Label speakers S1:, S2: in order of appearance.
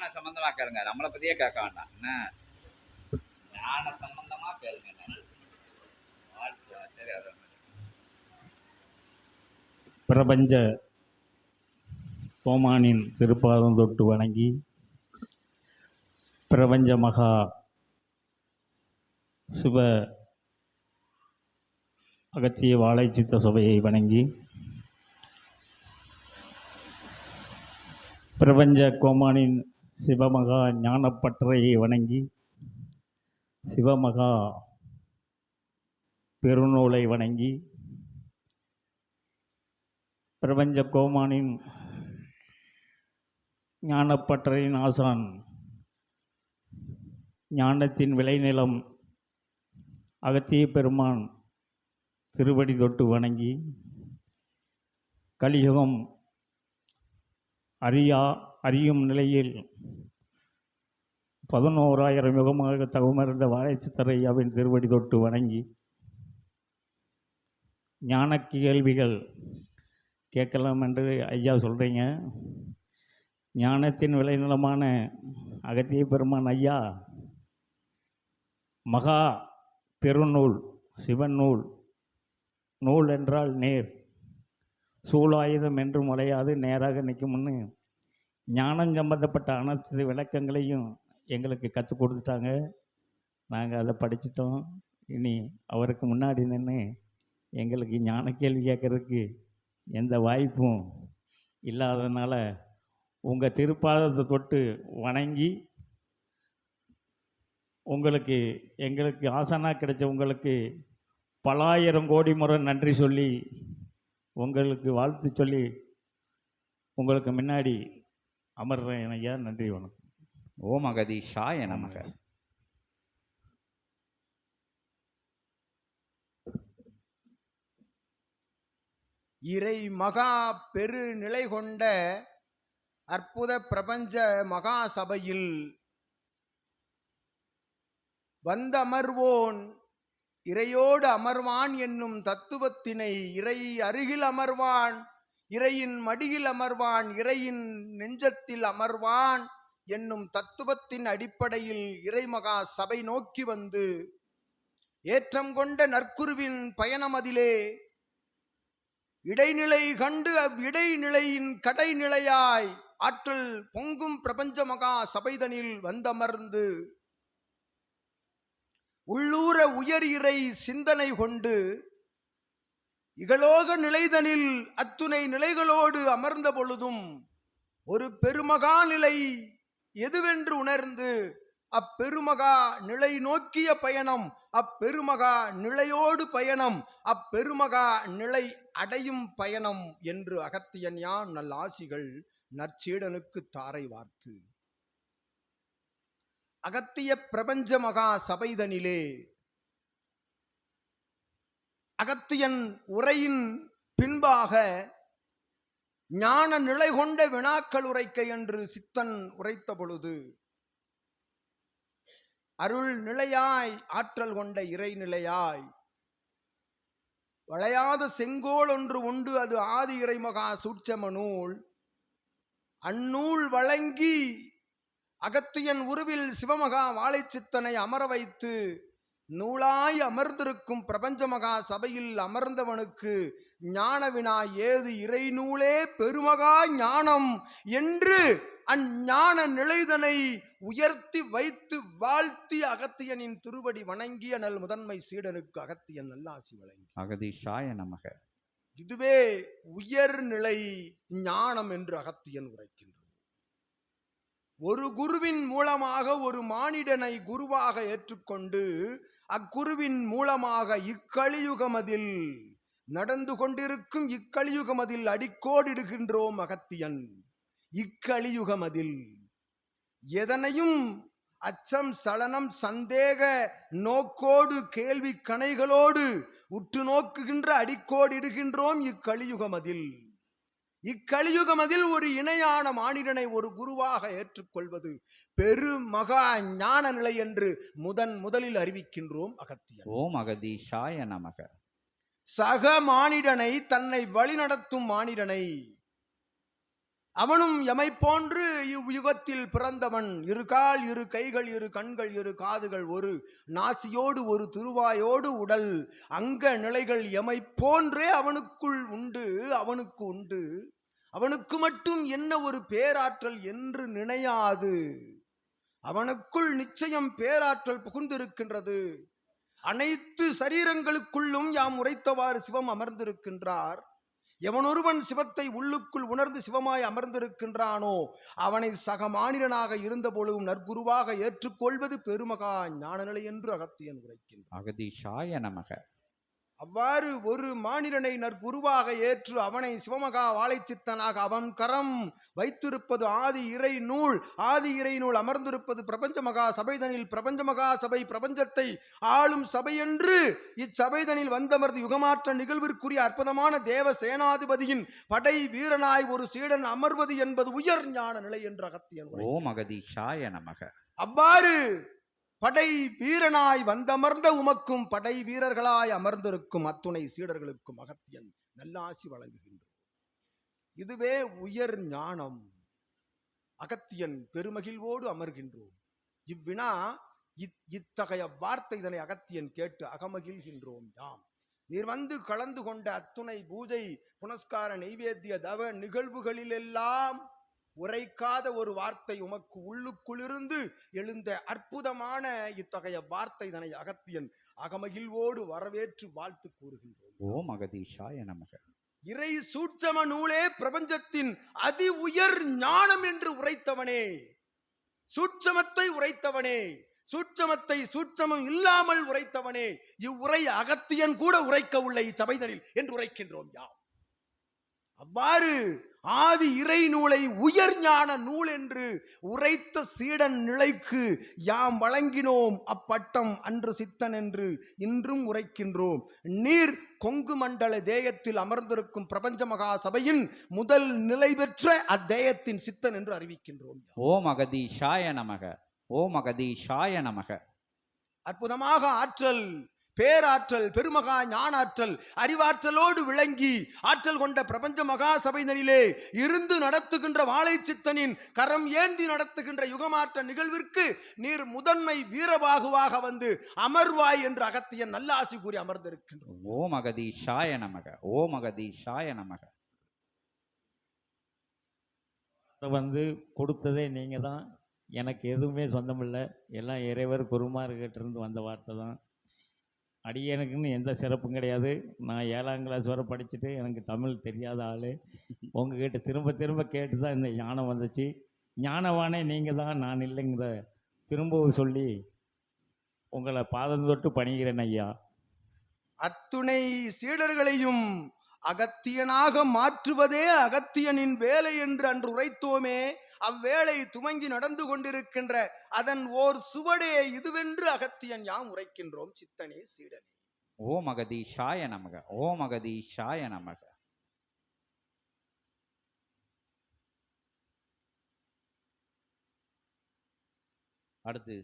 S1: ஞான சம்பந்தமாக கேளுங்க. நம்மளை பற்றியே கேட்க வேண்டாம். என்ன? ஞான சம்பந்தமாக கேளுங்க.
S2: பிரபஞ்ச கோமானின் திருப்பாதம் தொட்டு வணங்கி பிரபஞ்ச மகா சிவ அகத்திய வாழைச்சித்த சபையை வணங்கி பிரபஞ்ச கோமானின் சிவமகா ஞானப்பற்றையை வணங்கி சிவமகா பெருநூலை வணங்கி பிரபஞ்ச கோமானின் ஞானப்பற்றையின் ஆசான் ஞானத்தின் விளைநிலம் அகத்திய பெருமான் திருவடி தொட்டு வணங்கி கலியுகம் அரியா அறியும் நிலையில் பதினோராயிரம் யுகமாக தகுமறிந்த வாழைச்சித்தரையாவின் திருவடி தொட்டு வணங்கி ஞான கேள்விகள் கேட்கலாம் என்று ஐயா சொல்கிறீங்க ஞானத்தின் விளைநிலமான அகத்திய பெருமான் ஐயா மகா பெருநூல் சிவன் நூல் நூல் என்றால் நேர் சூலாயுதம் என்றும் முளையாது நேராக நிற்கும்னு ஞானம் சம்பந்தப்பட்ட அனைத்து விளக்கங்களையும் எங்களுக்கு கற்றுக் கொடுத்துட்டாங்க. நாங்கள் அதை படிச்சிட்டோம். இனி அவருக்கு முன்னாடி நின்று எங்களுக்கு ஞான கேள்வி கேட்கறதுக்கு எந்த வாய்ப்பும் இல்லாததுனால உங்கள் திருப்பாதத்தை தொட்டு வணங்கி உங்களுக்கு எங்களுக்கு ஆசனாக கிடைச்ச உங்களுக்கு பலாயிரம் கோடி முறை நன்றி சொல்லி உங்களுக்கு வாழ்த்து சொல்லி உங்களுக்கு முன்னாடி அமர்றேன் ஐயா நன்றி வணக்கம்.
S1: ஓம் அகதீஷாய நமக.
S3: இறை மகா பெரு நிலை கொண்ட அற்புத பிரபஞ்ச மகா சபையில் வந்தமர்வோன் இறையோடு அமர்வான் என்னும் தத்துவத்தினை இறை அருகில் அமர்வான் இறையின் மடியில் அமர்வான் இறையின் நெஞ்சத்தில் அமர்வான் என்னும் தத்துவத்தின் அடிப்படையில் இறைமகா சபை நோக்கி வந்து ஏற்றம் கொண்ட நற்குருவின் பயணமதிலே இடைநிலை கண்டு அவ்விடைநிலையின் கடைநிலையாய் ஆற்றல் பொங்கும் பிரபஞ்ச மகா சபைதனில் வந்தமர்ந்து உள்ளூர உயர் இறை சிந்தனை கொண்டு இகலோக நிலைதனில் அத்துணை நிலைகளோடு அமர்ந்த பொழுதும் ஒரு பெருமகா நிலை எதுவென்று உணர்ந்து அப்பெருமகா நிலை நோக்கிய பயணம் அப்பெருமகா நிலையோடு பயணம் அப்பெருமகா நிலை அடையும் பயணம் என்று அகத்தியன் யான் நல் ஆசிகள் நற்சீடனுக்கு தாரை வார்த்து. அகத்திய பிரபஞ்ச மகா சபைதனிலே அகத்தியன் உரையின் பின்பாக ஞான நிலை கொண்ட வினாக்கள் உரைக்க என்று சித்தன் உரைத்த பொழுது அருள் நிலையாய் ஆற்றல் கொண்ட இறைநிலையாய் வளையாத செங்கோல் ஒன்று உண்டு அது ஆதி இறைமகா சூட்சம நூல் அந்நூல் வழங்கி அகத்தியன் உருவில் சிவமகா வாழைச்சித்தனை அமர வைத்து நூலாய் அமர்ந்திருக்கும் பிரபஞ்ச மகா சபையில் அமர்ந்தவனுக்கு ஞான வினா ஏது இறை நூலே பெருமகா ஞானம் என்று அஞ்ஞான நிலைதனை உயர்த்தி வைத்து வாழ்த்தி அகத்தியனின் திருவடி வணங்கிய நல் முதன்மை சீடனுக்கு அகத்தியன் நல்லாசி வழங்கி.
S1: அகதீஷாய நமக.
S3: இதுவே உயர்நிலை ஞானம் என்று அகத்தியன் உரைக்கின்றது. ஒரு குருவின் மூலமாக ஒரு மானிடனை குருவாக ஏற்றுக்கொண்டு அக்குருவின் மூலமாக இக்கலியுகமதில் நடந்து கொண்டிருக்கும் இக்கலியுகமதில் அடிக்கோடிடுகின்றோம் அகத்தியன். இக்கலியுகமதில் எதனையும் அச்சம் சலனம் சந்தேக நோக்கோடு கேள்வி கணைகளோடு உற்று நோக்குகின்ற அடிக்கோடிடுகின்றோம் இக்கலியுகமதில். இக்கலியுகமதில் ஒரு இணையான மானிடனை ஒரு குருவாக ஏற்றுக்கொள்வது பெரு மகா ஞான நிலை என்று முதன் முதலில் அறிவிக்கின்றோம் அகத்தியன்
S1: ஓம் அகதீஷாய நமக.
S3: சக மானிடனை தன்னை வழிநடத்தும் மானிடனை அவனும் எமை போன்று இவ்யுகத்தில் பிறந்தவன். இரு கால் இரு கைகள் இரு கண்கள் இரு காதுகள் ஒரு நாசியோடு ஒரு திருவாயோடு உடல். அங்க நிலைகள் எமை போன்றே அவனுக்குள் உண்டு அவனுக்கு உண்டு. அவனுக்கு மட்டும் என்ன ஒரு பேராற்றல் என்று நினையாது. அவனுக்குள் நிச்சயம் பேராற்றல் புகுந்திருக்கின்றது. அனைத்து சரீரங்களுக்குள்ளும் யாம் உரைத்தவாறு சிவம் அமர்ந்திருக்கின்றார். எவனொருவன் சிவத்தை உள்ளுக்குள் உணர்ந்து சிவமாய் அமர்ந்திருக்கின்றானோ அவனை சக மானிடனாக இருந்த பொழுதும் நற்குருவாக ஏற்றுக்கொள்வது பெருமகா ஞானநிலை என்று அகத்தியன் உரைக்கின்றான்.
S1: அகதீஷாய நமக.
S3: அவ்வாறு ஒரு மானிடனை நற்குருவாக ஏற்று அவனை சிவமகா வாழைச்சித்தனாக அவன் கரம் வைத்திருப்பது ஆதி இறை நூல் ஆதி இறை நூல் அமர்ந்திருப்பது பிரபஞ்ச மகா சபைதனில் பிரபஞ்ச மகா சபை பிரபஞ்சத்தை ஆளும் சபை என்று இச்சபைதனில் வந்தமர்ந்து யுகமாற்ற நிகழ்விற்குரிய அற்புதமான தேவ சேனாதிபதியின் படை வீரனாய் ஒரு சீடன் அமர்வது என்பது உயர் ஞான நிலை என்று அகத்தியன்.
S1: ஓம் அகதீஷாய நமக
S3: அவ்வாறு படை வீரனாய் வந்தமர்ந்த உமக்கும் படை வீரர்களாய் அமர்ந்திருக்கும் அத்துணை சீடர்களுக்கும் அகத்தியன் நல்லாசி வழங்குகின்றோம். இதுவே உயர் ஞானம். அகத்தியன் பெருமகிழ்வோடு அமர்கின்றோம். இவ்வினா இத்தகைய வார்த்தை இதனை அகத்தியன் கேட்டு அகமகிழ்கின்றோம் யாம். நீர் வந்து கலந்து கொண்ட அத்துணை பூஜை புனஸ்கார நெய்வேத்திய தவ நிகழ்வுகளிலெல்லாம் உரைக்காத ஒரு வார்த்தை உமக்கு உள்ளுக்குள்ளிருந்து எழுந்த அற்புதமான இத்தகைய வார்த்தை இதனை அகத்தியன் அகமகிழ்வோடு வரவேற்று வாழ்த்து கூறுகின்றோம்.
S1: ஓம் அகதீஷாய நமக.
S3: இறை சூட்சம நூலே பிரபஞ்சத்தின் அதி உயர் ஞானம் என்று உரைத்தவனே. சூட்சமத்தை உரைத்தவனே. சூட்சமத்தை சூட்சமம் இல்லாமல் உரைத்தவனே. இவ்வுரை அகத்தியன் கூட உரைக்க உள்ள இச்சபைதனில் என்று உரைக்கின்றோம் யாம். அவ்வாறு ஆதி இறை நூலை உயர் ஞான நூல் என்று உரைத்த சீடன் நிலைக்கு யாம் வழங்கினோம் அப்பட்டம் அன்று சித்தன் என்று இன்றும் உரைக்கின்றோம். நீர் கொங்கு மண்டல தேயத்தில் அமர்ந்திருக்கும் பிரபஞ்ச மகா சபையின் முதல் நிலை பெற்ற அத்தேயத்தின் சித்தன் என்று அறிவிக்கின்றோம்.
S1: ஓம் அகதீஷாய நமக ஓம் அகதீஷாய நமக.
S3: அற்புதமாக ஆற்றல் பேராற்றல் பெருமகா ஞானாற்றல் அறிவாற்றலோடு விளங்கி ஆற்றல் கொண்ட பிரபஞ்ச மகா சபைதனிலே இருந்து நடத்துகின்ற வாழை சித்தனின் கரம் ஏந்தி நடத்துகின்ற யுகமாற்ற நிகழ்விற்கு நீர் முதன்மை வீரபாகுவாக வந்து அமர்வாய் என்று அகத்தியன் நல்லாசி கூறி அமர்ந்திருக்கின்றோம்
S1: ஓம் அகதீஷாய நமக ஓம் அகதீஷாய நமக.
S2: அதை வந்து கொடுத்ததே நீங்கள் தான் எனக்கு எதுவுமே சொந்தமில்லை. எல்லாம் இறைவர் குருமார்கிட்டேருந்து வந்த வார்த்தை தான். அடியனுக்குன்னு எந்த சிறப்பும் கிடையாது. நான் ஏழாம் கிளாஸ் வரை படிச்சுட்டு எனக்கு தமிழ் தெரியாத ஆள். உங்ககிட்ட திரும்ப திரும்ப கேட்டு தான் இந்த ஞானம் வந்துச்சு. ஞானவானே நீங்கள் தான் நான் இல்லைங்கிற திரும்பவும் சொல்லி உங்களை பாதம் தொட்டு பணிகிறேன் ஐயா.
S3: அத்துணை சீடர்களையும் அகத்தியனாக மாற்றுவதே அகத்தியனின் வேலை என்று அன்று உரைத்தோமே. அவ்வேளை துவங்கி நடந்து கொண்டிருக்கின்ற அதன் ஓர் சுவடே இதுவென்று அகத்தியன் யாம் உரைக்கின்றோம் சித்தனே சீடனே.
S1: ஓம் அகதீஷாய நமக ஓம் அகதீஷாய நமக. அடுத்து